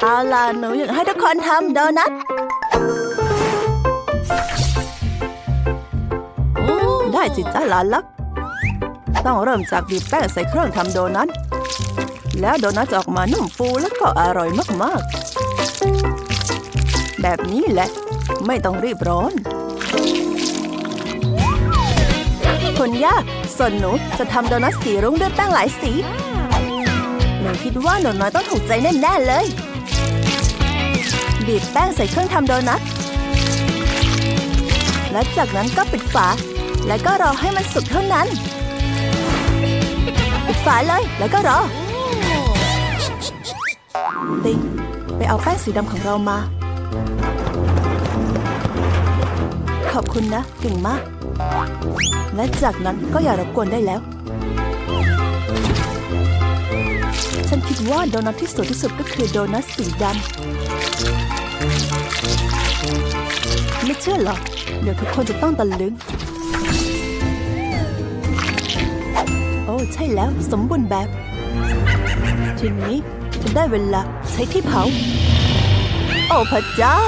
เอาล่ะหนูอยากให้ทุกคนทำโดนัทได้จิจ้าหลานลัก ต้องเริ่มจากบีบแป้งใส่เครื่องทำโดนัท แล้วโดนัทจะออกมานุ่มฟูแล้วก็อร่อยมากๆ แบบนี้แหละ ไม่ต้องรีบร้อนคุณย่าส่วนหนูจะทำโดนัทสีรุ้งด้วยแป้งหลายสี หนูคิดว่าหนูน้อยต้องถูกใจแน่ๆเลย บีบแป้งใส่เครื่องทำโดนัท และจากนั้นก็ปิดฝา แล้วก็รอให้มันสุกเท่านั้น ปิดฝาเลย แล้วก็รอ ติงไปเอาแป้งสีดำของเรามา ขอบคุณนะเก่งมาก และจากนั้นก็อย่ารบกวนได้แล้วฉันคิดว่าโดนัทที่สวยที่สุดก็คือโดนัทสีดำ ไม่เชื่อหรอกเดี๋ยวทุกคนจะต้องตะลึง โอ้ใช่แล้วสมบูรณ์แบบ ทีนี้จะได้เวลาใช้ที่เผา โอ้พระเจ้า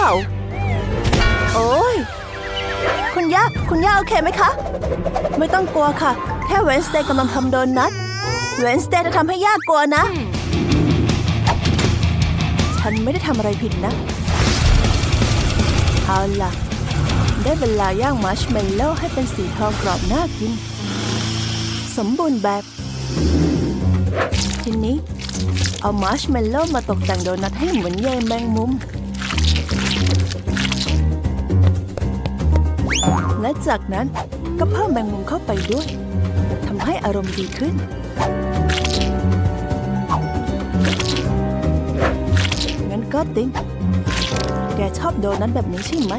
โอ้ย คุณย่าคุณย่าโอเคไหมคะ ไม่ต้องกลัวค่ะ แค่เวนสเตย์กำลังทำโดนัทเวนสเตย์จะทำให้ย่ากลัวนะ ฉันไม่ได้ทำอะไรผิดนะ เอาล่ะ ได้เวลาย่างมัชเมลโล่ให้เป็นสีทองกรอบน่ากิน สมบูรณ์แบบ ทีนี้ เอามัชเมลโล่มาตกแต่งโดนัทให้เหมือนใยแมงมุม และจากนั้นก็เพิ่มแมงมุมเข้าไปด้วยทำให้อารมณ์ดีขึ้น ก็ติง แกชอบโดนัทแบบนี้ใช่ไหม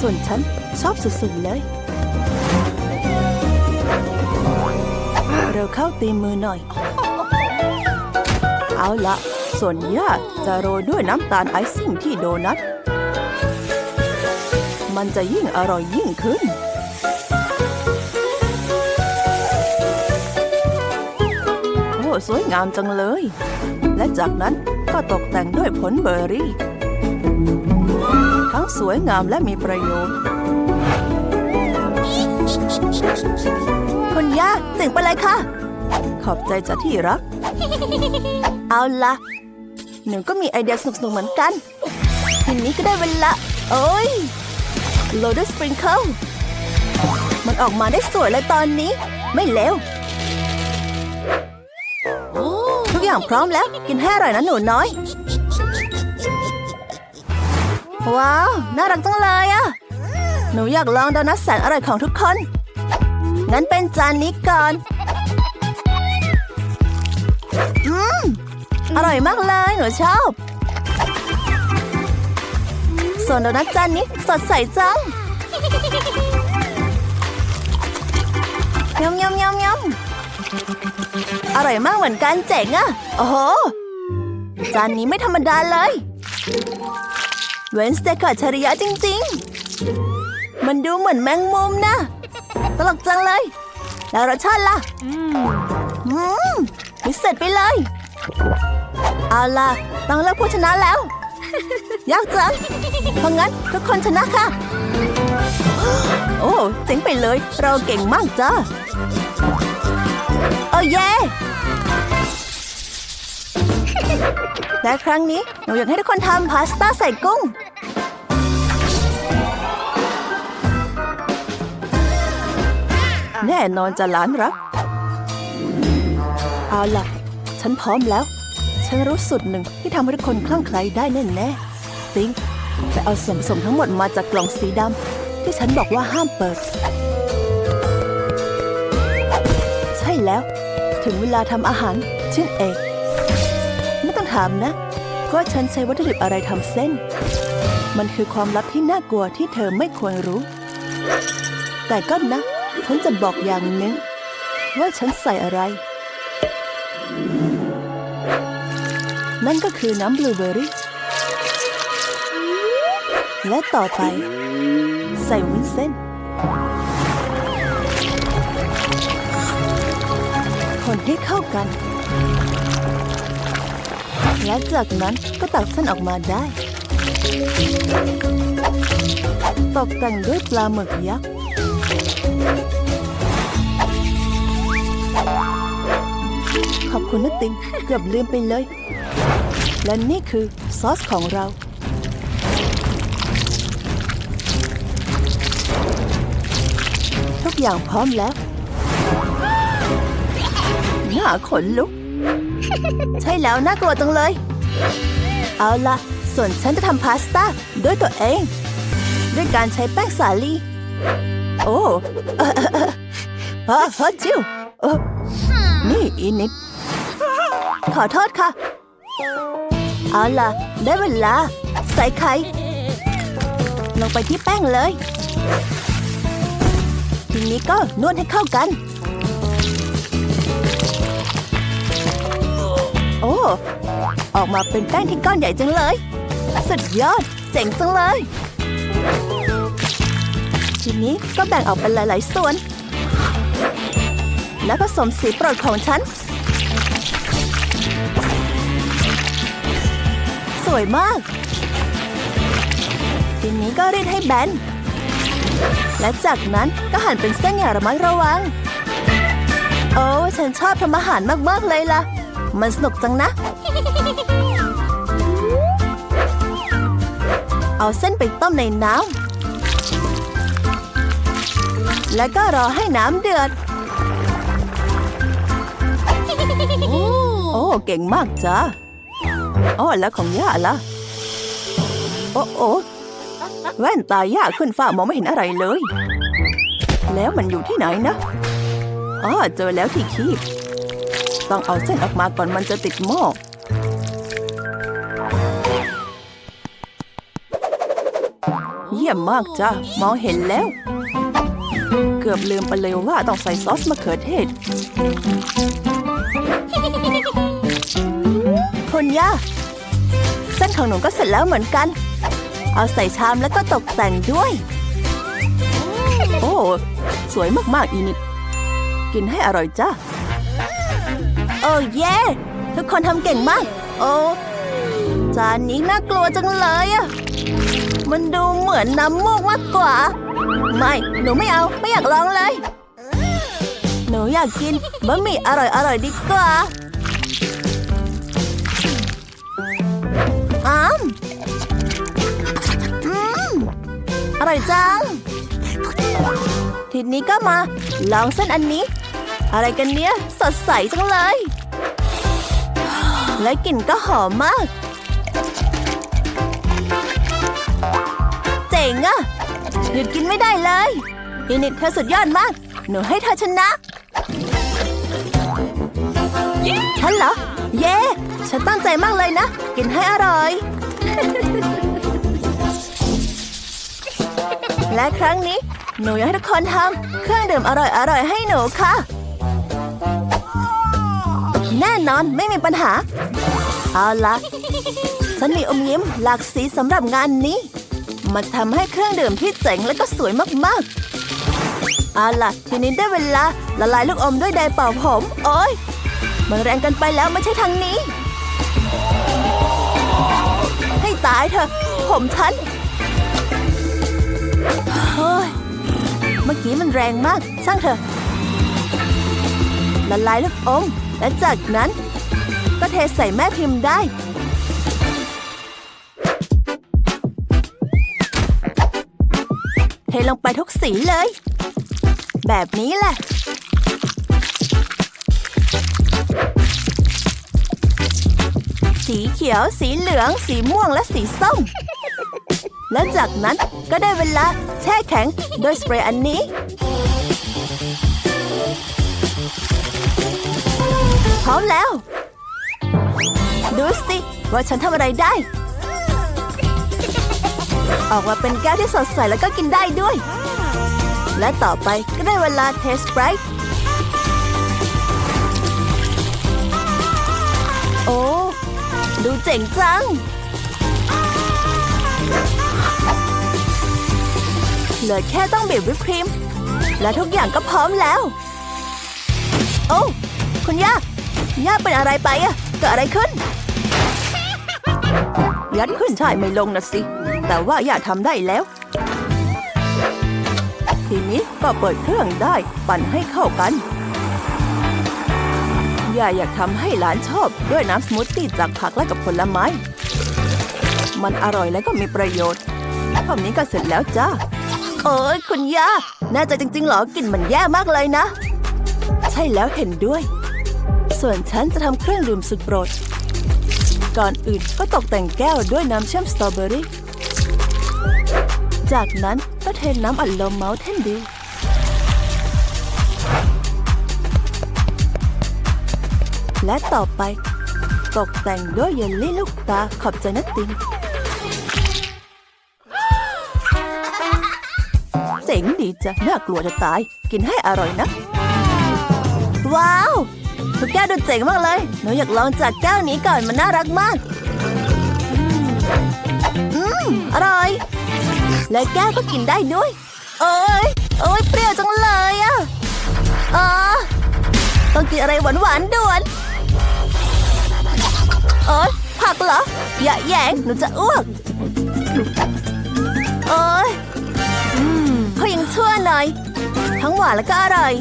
ส่วนฉันชอบสุดๆเลย เราเข้าตีมือหน่อย เอาละส่วนย่าจะโรยด้วยน้ำตาลไอซิ่งที่โดนัท มันจะยิ่งอร่อยยิ่งขึ้นโอ้สวยงามจังเลย และจากนั้น ก็ตกแต่งด้วยผลเบอร์รี่ ทั้งสวยงามและมีประโยชน์ คุณย่าเจ๋งไปเลยค่ะ ขอบใจจ้ะที่รัก เอาละ หนูก็มีไอเดียสนุกๆเหมือนกัน ทีนี้ก็ได้เวลา โอ้ยโรดสปริงเกิลมันออกมาได้สวยเลยตอนนี้ ไม่เลว อย่างพร้อมแล้ว กินให้อร่อยนะหนูน้อย ว้าว น่ารักจังเลยอะหนูอยากลองโดนัทแสนอร่อยของทุกคน งั้นเป็นจานนี้ก่อน อืม อร่อยมากเลย หนูชอบ ส่วนโดนัทจานนี้สดใสจังยำยำยำยำ อร่อยมากเหมือนกันเจ๋งอะโอ้โห จานนี้ไม่ธรรมดาเลย เวนสเตย์กับชริยะจริง ๆ มันดูเหมือนแมงมุมนะ ตลกจังเลย แล้วรสชาติล่ะ อืมพิเศษไปเลย เอาล่ะ ต้องเลือกผู้ชนะแล้ว ยากจัง เพราะงั้นทุกคนชนะค่ะ โอ้เจ๋งไปเลย เราเก่งมากจ้า โอ้เย่และครั้งนี้หนูอยากให้ทุกคนทำพาสต้าใส่กุ้ง แน่นอนจะหลานรัก เอาล่ะ ฉันพร้อมแล้ว ฉันรู้สุดหนึ่งที่ทำให้ทุกคนคลั่งไคล้ได้แน่แน่ๆติ๊งไปเอาส่วนผสมทั้งหมดมาจากกล่องสีดำที่ฉันบอกว่าห้ามเปิด ใช่แล้ว ถึงเวลาทำอาหารเชิ้นเอกไม่ต้องถามนะว่าะฉันใช้วัตถุดิบอะไรทำเส้น มันคือความลับที่น่ากลัวที่เธอไม่ควรรู้ แต่ก็นะ ฉันจะบอกอย่างหนึงว่าฉันใส่อะไร นั่นก็คือน้ำบลูเบอร์รี่ และต่อไป ใส่วุ้นเส้น คนให้เข้ากัน และจากนั้นก็ตักเส้นออกมาได้ ตกแต่งด้วยปลาหมึกยักษ์ ขอบคุณนะติง เกือบลืมไปเลย และนี่คือซอสของเราทุกอย่างพร้อมแล้ว หน้าขนลุก ใช่แล้วน่ากลัวจังเลย เอาล่ะส่วนฉันจะทำพาสต้าด้วยตัวเอง ด้วยการใช้แป้งสาลี โอ้เออเออเออเออเฮ้ยจิวนี่อีนิดขอโทษค่ะ เอาล่ะ ได้เวลา ใส่ไข่ลงไปที่แป้งเลย ทีนี้ก็นวดให้เข้ากัน โอ้ ออกมาเป็นแป้งที่ก้อนใหญ่จังเลย สุดยอด เจ๋งจังเลย ทีนี้ก็แบ่งออกเป็นหลาย ๆ ส่วน แล้วผสมสีโปรดของฉัน สวยมาก ทีนี้ก็รีดให้แบน และจากนั้นก็หั่นเป็นเส้นอย่างระมัดระวัง โอ้ ฉันชอบทำอาหารมาก ๆ เลยล่ะ มันสนุกจังนะ เอาเส้นไปต้มในน้ำ แล้วก็รอให้น้ำเดือด โอ้ เก่งมากจ้าอ๋อแล้วของย่าล่ะ โอ้โอ้แว่นตาย่าขึ้นฟ้ามองไม่เห็นอะไรเลย แล้วมันอยู่ที่ไหนนะอ๋อเจอแล้วที่คีบ ต้องเอาเส้นออกมาก่อนมันจะติดหม้อเยี่ยมมากจ้ามองเห็นแล้ว เกือบลืมไปเลยว่าต้องใส่ซอสมะเขือเทศคุณย่าเส้นของหนูก็เสร็จแล้วเหมือนกัน เอาใส่ชามแล้วก็ตกแต่งด้วย โอ้ สวยมากๆอีนิด กินให้อร่อยจ้า โอ้เย่ทุกคนทำเก่งมาก โอ้จานนี้น่ากลัวจังเลยอะมันดูเหมือนน้ำมูกมากกว่า ไม่ หนูไม่เอา ไม่อยากลองเลย หนูอยากกินบะหมี่อร่อยอร่อยดีกว่าอ้ามอืม อร่อยจัง ทีนี้ก็มาลองเส้นอันนี้ อะไรกันเนี้ยสดใสจังเลย และกลิ่นก็หอมมาก เจ๋งอะหยุดกินไม่ได้เลยอินิดเธอสุดยอดมาก หนูให้เธอชนะ ฉันเหรอ เย้ ฉันตั้งใจมากเลยนะ กินให้อร่อย และครั้งนี้ หนูอยากให้ทุกคนทำเครื่องดื่มอร่อยๆให้หนูค่ะ แน่นอนไม่มีปัญหา เอาละฉันมีอมยิ้มหลากสีสำหรับงานนี้มันทำให้เครื่องดื่มที่เจ๋งและก็สวยมากๆ เอาล่ะ ทีนี้ได้เวลาละลายลูกอมด้วยไดร์เป่าผม โอ๊ยมันแรงกันไปแล้วไม่ใช่ทางนี้ ให้ตายเถอะ ผมฉันเฮ้ยเมื่อกี้มันแรงมากช่างเถอะละลายลูกอม และจากนั้น ก็เทใส่แม่พิมพ์ได้ เทลงไปทุกสีเลย แบบนี้แหละสีเขียว สีเหลือง สีม่วง และสีส้ม และจากนั้นก็ได้เวลาแช่แข็งโดยสเปรย์อันนี้ พร้อมแล้ว ดูสิ ว่าฉันทำอะไรได้ ออกมาเป็นแก้วที่สดใสแล้วก็กินได้ด้วย และต่อไปก็ได้เวลาเทสไบรท์โอ้ ดูเจ๋งจัง เหลือแค่ต้องบีบวิปครีม และทุกอย่างก็พร้อมแล้ว โอ้ คุณย่า ย่าเป็นอะไรไปอะเกิดอะไรขึ้น ยัดขึ้นช่ายไม่ลงนะสิ แต่ว่าอย่าทำได้แล้ว ทีนี้ก็เปิดเครื่องได้ปั่นให้เข้ากันย่าอยากทำให้หลานชอบด้วยน้ำสมูทตี้จากผักและกับผลไม้ มันอร่อยและก็มีประโยชน์เท่านี้ก็เสร็จแล้วจ้าโอ้ยคุณย่า น่าจะจริงๆเหรอกลิ่นมันแย่มากเลยนะ ใช่แล้วเห็นด้วย ส่วนฉันจะทำเครื่องดื่มสุดโปรด ก่อนอื่นก็ตกแต่งแก้วด้วยน้ำเชื่อมสตรอเบอรี่ จากนั้นก็เทน้ำอัดลมเมาส์เทนดิวและต่อไป ตกแต่งด้วยเยลลี่ลูกตาขอบใจนะตินเจ๋งดีจ้ะน่ากลัวจะตาย กินให้อร่อยนะ ว้าว ทุกแก้วดูเจ๋งมากเลย หนูอยากลองจากแก้วนี้ก่อนมันน่ารักมาก อืม อร่อย และแก้วก็กินได้ด้วย เอ้ยโอ้ยเปรี้ยวจังเลยอะอ๋อต้องกินอะไรหวานๆด่วนเอ้ยผักเหรอ อย่าแยงหนูจะอ้วกเอ้ยอืมเขายังชั่วหน่อย ทั้งหวานแล้วก็อร่อย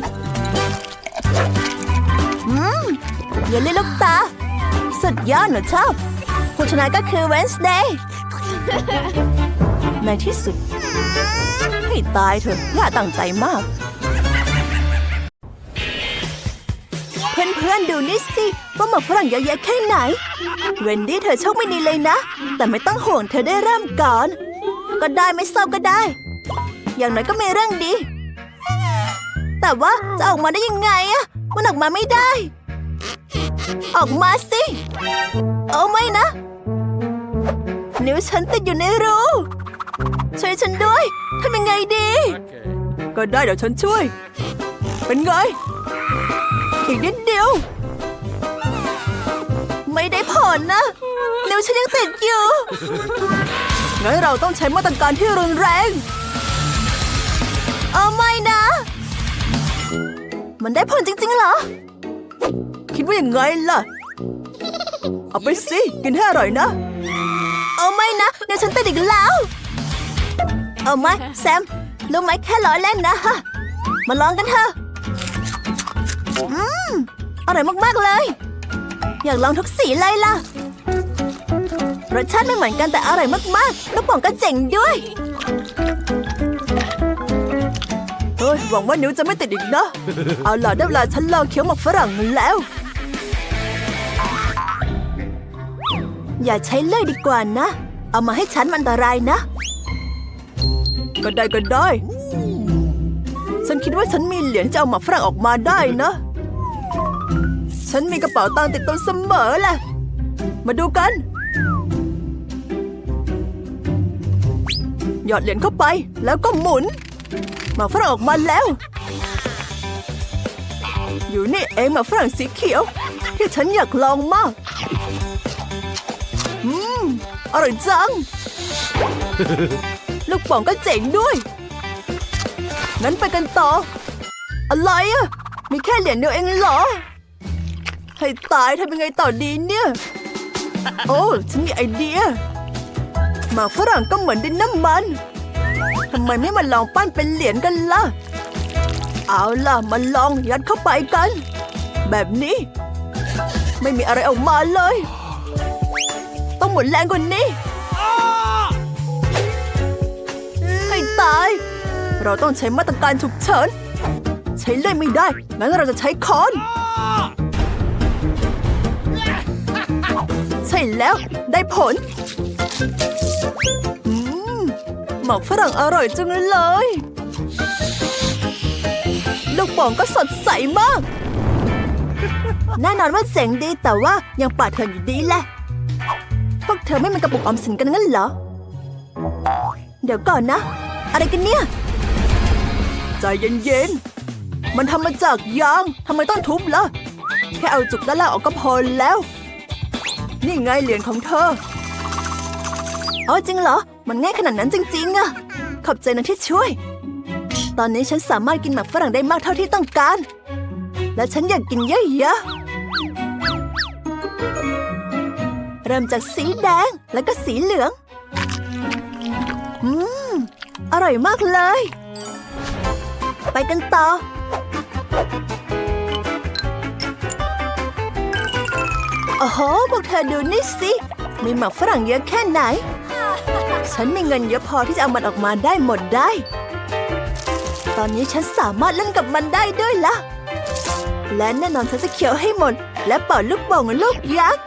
อย่าเล่นลูกตา สุดยอดหนูชอบผู้ชนะก็คือ Wednesday ในที่สุด ให้ตายเถอะย่าตั้งใจมาก เพื่อนๆดูนี่สิว่าหมากฝรั่งเยอะแยะแค่ไหน เวนดี้เธอโชคไม่ดีเลยนะ แต่ไม่ต้องห่วงเธอได้เริ่มก่อน ก็ได้ไม่เศร้าก็ได้ อย่างน้อยก็มีเรื่องดี แต่ว่าจะออกมาได้ยังไงอะมันออกมาไม่ได้ ออกมาสิ เอาไม่นะ นิ้วฉันติดอยู่ในรู ช่วยฉันด้วยทำยังไงดี ก็ได้เดี๋ยวฉันช่วย เป็นไง อีกนิดเดียว ไม่ได้ผลนะ นิ้วฉันยังติดอยู่งั้นเราต้องใช้มาตรการที่รุนแรง เอาไม่นะ มันได้ผลจริงๆเหรอ คิดว่าอย่างไงล่ะ เอาไปสิ กินให้อร่อยนะ เอาไม่นะเดี๋ยวฉันติดอีกแล้ว เอาไหมแซมรู้ไหมแค่ล้อเล่นนะฮะ มาลองกันเถอะ อืม อร่อยมากๆเลย อยากลองทุกสีเลยล่ะ รสชาติไม่เหมือนกันแต่อร่อยมากๆ แล้วป่องก็เจ๋งด้วยเฮ้ยหวังว่านิ้วจะไม่ติดอีกนะ เอาล่ะได้เวลาฉันลองเคี้ยวหมกฝรั่งแล้ว อย่าใช้เลื่อยดีกว่านะ เอามาให้ฉันมันอันตรายนะ ก็ได้ก็ได้ ฉันคิดว่าฉันมีเหรียญจะเอาหมากฝรั่งออกมาได้นะ ฉันมีกระเป๋าตังค์ติดตัวเสมอแหละ มาดูกัน หยอดเหรียญเข้าไปแล้วก็หมุน หมากฝรั่งออกมาแล้ว อยู่นี่เองหมากฝรั่งสีเขียว ที่ฉันอยากลองมาก อืม อร่อยจัง ลูกโป่องก็เจ๋งด้วย งั้นไปกันต่อ อะไรอะมีแค่เหรียญเดียวเองเหรอ ให้ตายทำยังไงต่อดีเนี่ย โอ้ฉันมีไอเดีย หมากฝรั่งก็เหมือนดินน้ำมันทำไมไม่มาลองปั้นเป็นเหรียญกันล่ะ เอาล่ะมาลองยัดเข้าไปกัน แบบนี้ ไม่มีอะไรออกมาเลย ต้องหมุนแรงกว่านี้ ให้ตาย เราต้องใช้มาตรการฉุกเฉิน ใช้เลื่อยไม่ได้ งั้นเราจะใช้ค้อน ใช่แล้วได้ผลหมอกฝรั่งอร่อยจังเลย ลูกโป่องก็สดใสมาก แน่นอนว่าเจ๋งดีแต่ว่ายังปาดเถื่อนอยู่ดีแหละ พวกเธอไม่มีกระปุกออมสินกันงั้นเหรอ เดี๋ยวก่อนนะ อะไรกันเนี่ย ใจเย็นๆ มันทำมาจากยางทำไมต้องทุบล่ะ แค่เอาจุกด้านล่างออกก็พอแล้ว นี่ไงเหรียญของเธอ อ๋อจริงเหรอ มันง่ายขนาดนั้นจริงๆอะขอบใจนะที่ช่วย ตอนนี้ฉันสามารถกินหมากฝรั่งได้มากเท่าที่ต้องการ และฉันอยากกินเยอะๆ เริ่มจากสีแดงแล้วก็สีเหลือง อืม อร่อยมากเลย ไปกันต่อ โอ้โหพวกเธอดูนี่สิ มีหมักฝรั่งเยอะแค่ไหน ฉันมีเงินเยอะพอที่จะเอามันออกมาได้หมดได้ ตอนนี้ฉันสามารถเล่นกับมันได้ด้วยละและแน่นอนฉันจะเคี้ยวให้หมด และเป่าลูกโป่งลูกยักษ์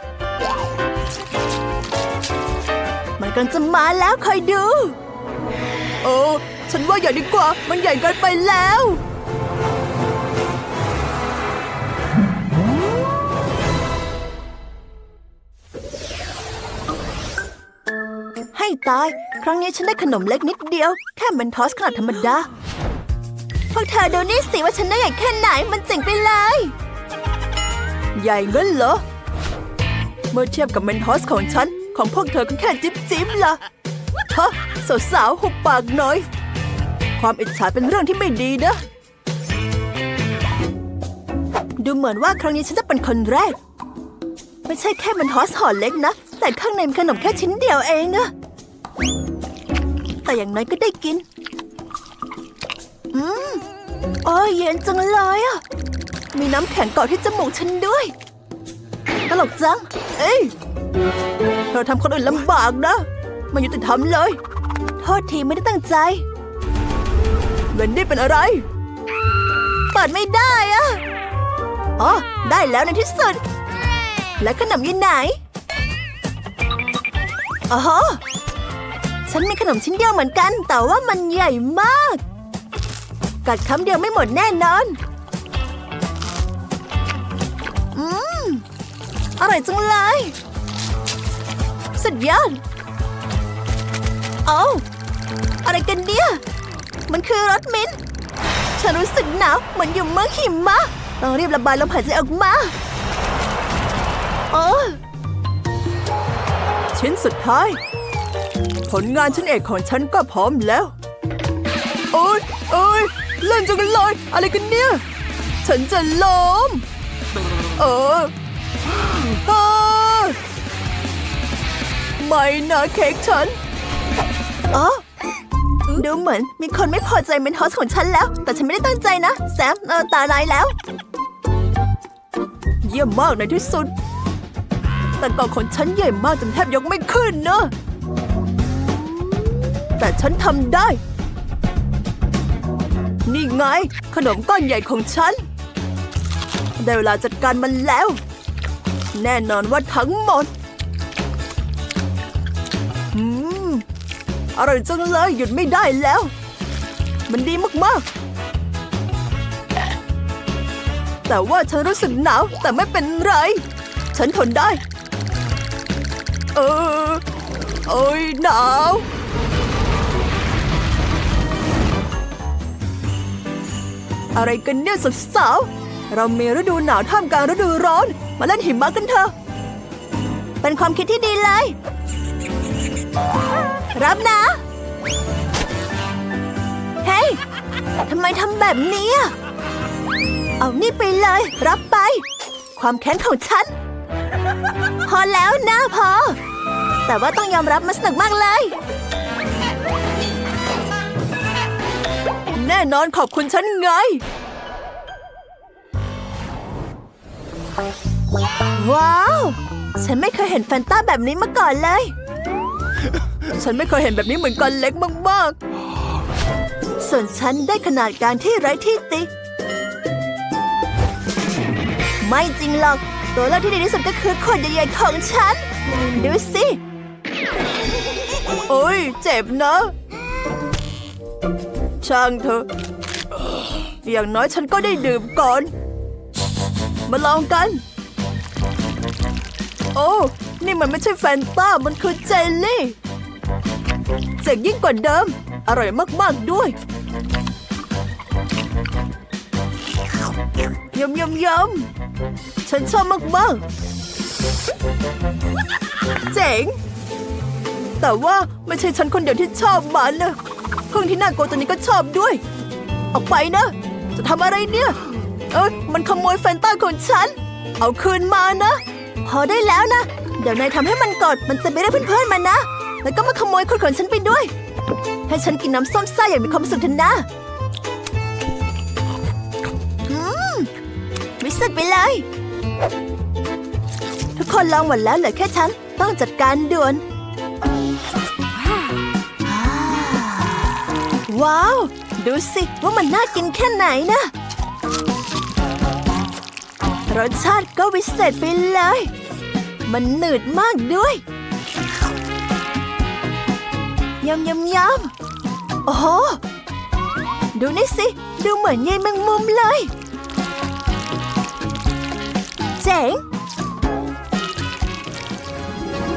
กำลังจะมาแล้วคอยดู โอ้ ฉันว่าอย่ดีกว่า มันใหญ่เกินไปแล้ว ให้ตาย ครั้งนี้ฉันได้ขนมเล็กนิดเดียว แค่เมนทอสขนาดธรรมดา พวกเธอดูนี่สิว่าฉันได้ใหญ่แค่ไหน มันเจ๋งไปเลย ใหญ่งั้นเหรอ เมื่อเทียบกับเมนทอสของฉัน ของพวกเธอก็แค่จิ๊บจิ๊บล่ะฮะสาวๆหุบปากหน่อย ความอิจฉาเป็นเรื่องที่ไม่ดีนะ ดูเหมือนว่าครั้งนี้ฉันจะเป็นคนแรก ไม่ใช่แค่เมนทอสห่อเล็กนะ แต่ข้างในมขนมแค่ชิ้นเดียวเองนะแต่อย่างน้อยก็ได้กิน อืมโอ้ยเย็นจังเลยอะมีน้ำแข็งเกาะที่จมูกฉันด้วย ตลกจัง เอ้ยเธอทำคนอื่นลำบากนะไมายุติธรรมเลย โทษทีไม่ได้ตั้งใจเวนดี้เป็นอะไรเปิดไม่ได้อะอ๋อ ได้แล้วในที่สุด และขนมอยู่ไหนอ๋อฉันมีขนมชิ้นเดียวเหมือนกัน แต่ว่ามันใหญ่มาก กัดคำเดียวไม่หมดแน่นอน อืม อร่อยจังเลย สุดยอดเอาอะไรกันเนี่ย มันคือรสมิ้น ฉันรู้สึกหนาวเหมือนอยู่เมืองหิมะต้องรีบระบายลมหายใจออกมาโอ้ชิ้นสุดท้าย ผลงานชิ้นเอกของฉันก็พร้อมแล้ว โอ้ยโอ้ยเล่นจังเลย อะไรกันเนี่ย ฉันจะล้มเออ ไม่นะเค้กฉันอ๋อดูเหมือนมีคนไม่พอใจเมนทอสของฉันแล้ว แต่ฉันไม่ได้ตั้งใจนะ แซมเออตาลายแล้ว เยี่ยมมากในที่สุด แต่กล่องของฉันใหญ่มากจนแทบยกไม่ขึ้นเนอะแต่ฉันทำได้ นี่ไง ขนมก้อนใหญ่ของฉัน ได้เวลาจัดการมันแล้ว แน่นอนว่าทั้งหมด อร่อยจังเลยหยุดไม่ได้แล้ว มันดีมากๆ แต่ว่าฉันรู้สึกหนาวแต่ไม่เป็นไร ฉันทนได้ เออโอ้ยหนาวอะไรกันเนี่ยสาวๆ เรามีฤดูหนาวท่ามกลางฤดูร้อน มาเล่นหิมะกันเถอะ เป็นความคิดที่ดีเลย รับนะ เฮ้ยทำไมทำแบบนี้อะเอานี่ไปเลย รับไป ความแค้นของฉัน พอแล้วนะพอ แต่ว่าต้องยอมรับมันสนุกมากเลย แน่นอนขอบคุณฉันไง ว้าว ฉันไม่เคยเห็นแฟนต้าแบบนี้มาก่อนเลย ฉันไม่เคยเห็นแบบนี้เหมือนกันเล็กมากๆ ส่วนฉันได้ขนาดการที่ไร้ที่ติ ไม่จริงหรอก ตัวเลือกที่ดีที่สุดก็คือขวดใหญ่ๆของฉัน ดูสิ โอ้ยเจ็บนะ ช่างเถอะ อย่างน้อยฉันก็ได้ดื่มก่อน มาลองกัน โอ้ นี่มันไม่ใช่แฟนต้า มันคือเจลลี่ เจ๋งยิ่งกว่าเดิม อร่อยมาก ๆ ด้วยยำยำยำฉันชอบมาก ๆ เจ๋ง แต่ว่าไม่ใช่ฉันคนเดียวที่ชอบมันนะเพิ่งที่น่ากลัวตัวนี้ก็ชอบด้วย ออกไปนะ จะทำอะไรเนี่ย เอ้ยมันขโมยแฟนต้าของฉัน เอาคืนมานะ พอได้แล้วนะ เดี๋ยวนายทำให้มันกดมันจะไม่ได้เพื่อนๆมันนะ แล้วก็มาขโมยคนของฉันไปด้วย ให้ฉันกินน้ำส้มซ่าอย่างมีความสุขเถอะนะอืมวิเศษไปเลย ทุกคนลองหมดแล้วเหลือแค่ฉัน ต้องจัดการด่วน ว้าว ดูสิว่ามันน่ากินแค่ไหนนะ รสชาติก็วิเศษไปเลย มันหนืดมากด้วยยำยำยำโอ้โหดูนี่สิ ดูเหมือนยายแมงมุมเลย เจ๋ง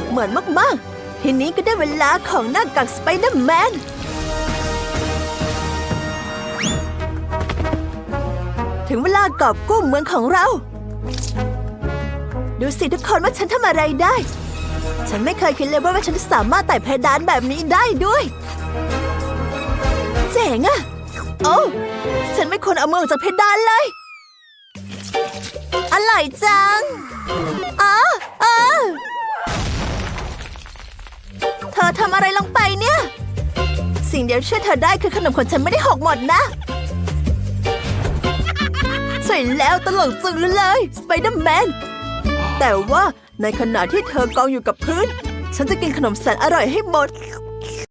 เหมือนมาก ๆ ทีนี้ก็ได้เวลาของหน้ากากสไปเดอร์แมนถึงเวลากอบกู้เมืองของเรา ดูสิทุกคนว่าฉันทำอะไรได้ ฉันไม่เคยคิดเลยว่าฉันสามารถไต่เพดานแบบนี้ได้ด้วย เจ๋งอะโอ้ฉันไม่ควรเอามือออกจากเพดานเลย อร่อยจังอ๋ออ๋อเธอทำอะไรลงไปเนี่ย สิ่งเดียวช่วยเธอได้คือขนมของฉันไม่ได้หกหมดนะใช่แล้วตลกจังเลย สไปเดอร์แมน แต่ว่าในขณะที่เธอกองอยู่กับพื้น ฉันจะกินขนมแสนอร่อยให้หมด